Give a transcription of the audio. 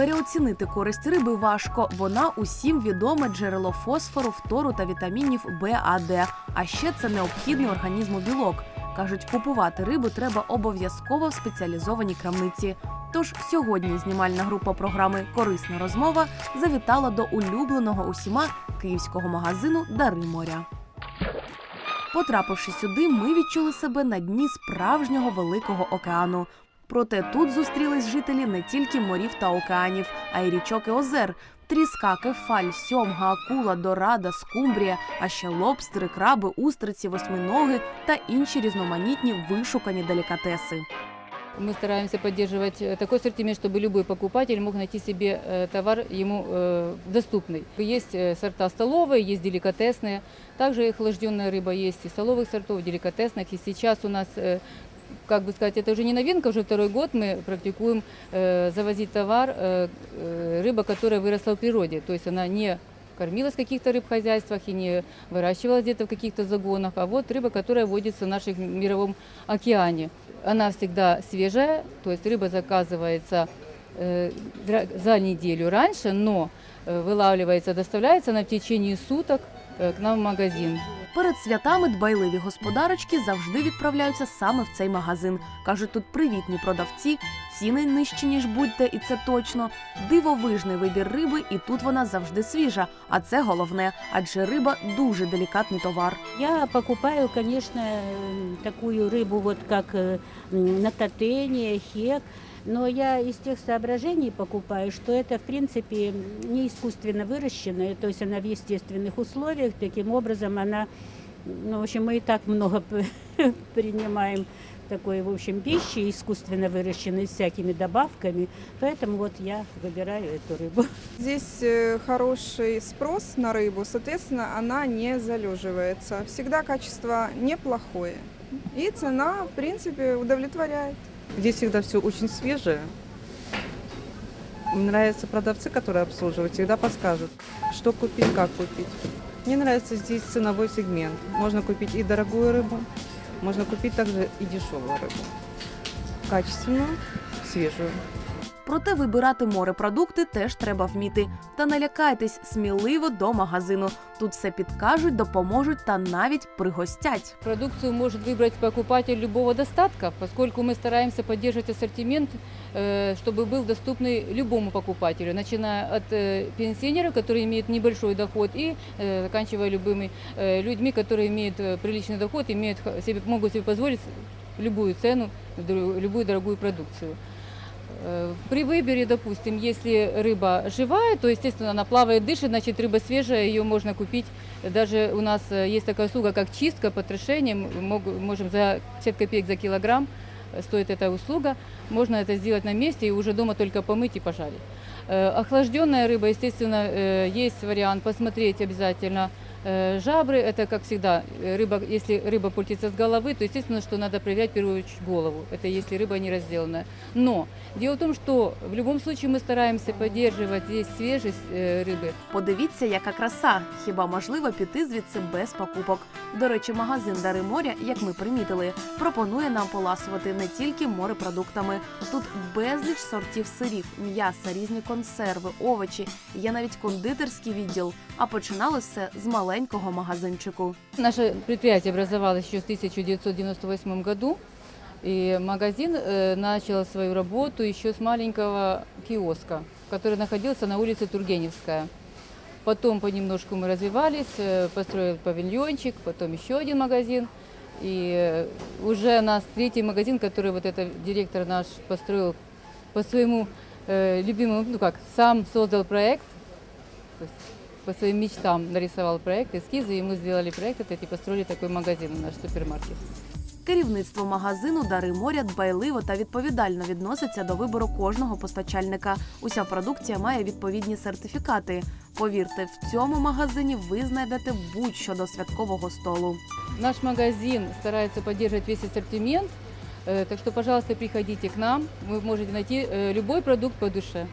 Переоцінити користь риби важко. Вона усім відоме джерело фосфору, фтору та вітамінів Б, А. А ще це необхідний організму білок. Кажуть, купувати рибу треба обов'язково в спеціалізованій крамниці. Тож сьогодні знімальна група програми Корисна розмова завітала до улюбленого усіма київського магазину Дари моря. Потрапивши сюди, ми відчули себе на дні справжнього великого океану. Проте тут зустрілись жителі не тільки морів та океанів, а й річок і озер. Тріска, кефаль, сьомга, акула, дорада, скумбрія, а ще лобстери, краби, устриці, восьминоги та інші різноманітні вишукані делікатеси. Мы стараемся поддерживать э, такой ассортимент, чтобы любой покупатель мог найти себе э, товар ему э, доступный. Есть э, сорта столовые, есть деликатесные. Также и охлажденная рыба есть и столовых сортов, и деликатесных. И сейчас у нас, э, как бы сказать, это уже не новинка, уже второй год мы практикуем э, завозить товар, э, э, рыба, которая выросла в природе. То есть она не кормилась в каких-то рыбхозяйствах и не выращивалась где-то в каких-то загонах, а вот рыба, которая водится в нашем мировом океане. Она всегда свежая, то есть рыба заказывается э, за неделю раньше, но э, вылавливается, доставляется она в течение суток э, к нам в магазин. Перед святами дбайливі господарочки завжди відправляються саме в цей магазин. кажуть, тут привітні продавці, ціни нижчі ніж будь-де, і це точно. Дивовижний вибір риби, і тут вона завжди свіжа. А це головне, адже риба дуже делікатний товар. Я покупаю, конечно, э, такую рыбу, вот как э, м, на татене, хек, но я из тех соображений покупаю, что это, в принципе, не искусственно выращенная, то есть она в естественных условиях, таким образом она, ну, в общем, мы и так много п- принимаем такой, в общем, пищи искусственно выращенной с всякими добавками, поэтому вот я выбираю эту рыбу. Здесь э, хороший спрос на рыбу, соответственно, она не залеживается. Всегда качество неплохое. И цена, в принципе, удовлетворяет. Здесь всегда все очень свежее. Мне нравятся продавцы, которые обслуживают, всегда подскажут, что купить, как купить. Мне нравится здесь ценовой сегмент. Можно купить и дорогую рыбу, можно купить также и дешевую рыбу. Качественную, свежую. Проте вибирати морепродукти теж треба вміти. Та не лякайтесь сміливо до магазину. Тут все підкажуть, допоможуть та навіть пригостять. Продукцию может выбрать покупатель любого достатка, поскольку мы стараемся поддерживать ассортимент, э, чтобы был доступный любому покупателю, начиная от э, пенсионеров, которые имеют небольшой доход, и э, заканчивая любыми э, людьми, которые имеют э, приличный доход, имеют, х- себе, могут себе позволить любую цену, дру- любую дорогую продукцию. Э, При выборе, допустим, если рыба живая, то, естественно, она плавает, дышит, значит, рыба свежая, ее можно купить. Даже у нас э, есть такая услуга, как чистка, потрошение. Мы мог- можем за 50 копеек за килограмм э, стоит эта услуга. Можно это сделать на месте и уже дома только помыть и пожарить. Э, Охлажденная рыба, естественно, э, есть вариант посмотреть обязательно э, жабры. Это, как всегда, э, рыба, если рыба пультится с головы, то, естественно, что надо проверять в первую очередь голову. Это если рыба не разделанная. Но дело в том, что в любом случае мы стараемся поддерживать здесь свежесть э, рыбы. Подивіться, яка краса. Хіба можливо піти звідси без покупок? До речі, магазин Дари моря, як ми примітили, пропонує нам поласувати не тільки морепродуктами. Тут безліч сортів сирів, м'яса, різні консерви, овочі. Є навіть кондитерський відділ. А починалося все з маленького магазинчику. Наше предприятие образовалось еще в 1998 году. И магазин э, начал свою работу еще с маленького киоска, который находился на улице Тургеневская. Потом понемножку мы развивались, э, построил павильончик, потом еще один магазин. И э, уже нас третий магазин, который вот этот директор наш построил по своему э, любимому, ну как, сам создал проект, то есть по своим мечтам нарисовал проект, эскизы, и мы сделали проект этот и построили такой магазин, наш супермаркет. Керівництво магазину Дари моря дбайливо та відповідально відноситься до вибору кожного постачальника. Уся продукція має відповідні сертифікати. Повірте, в цьому магазині ви знайдете будь-що до святкового столу. Наш магазин старается поддерживать весь ассортимент, э, так что, пожалуйста, приходите к нам, вы можете найти э, любой продукт по душе.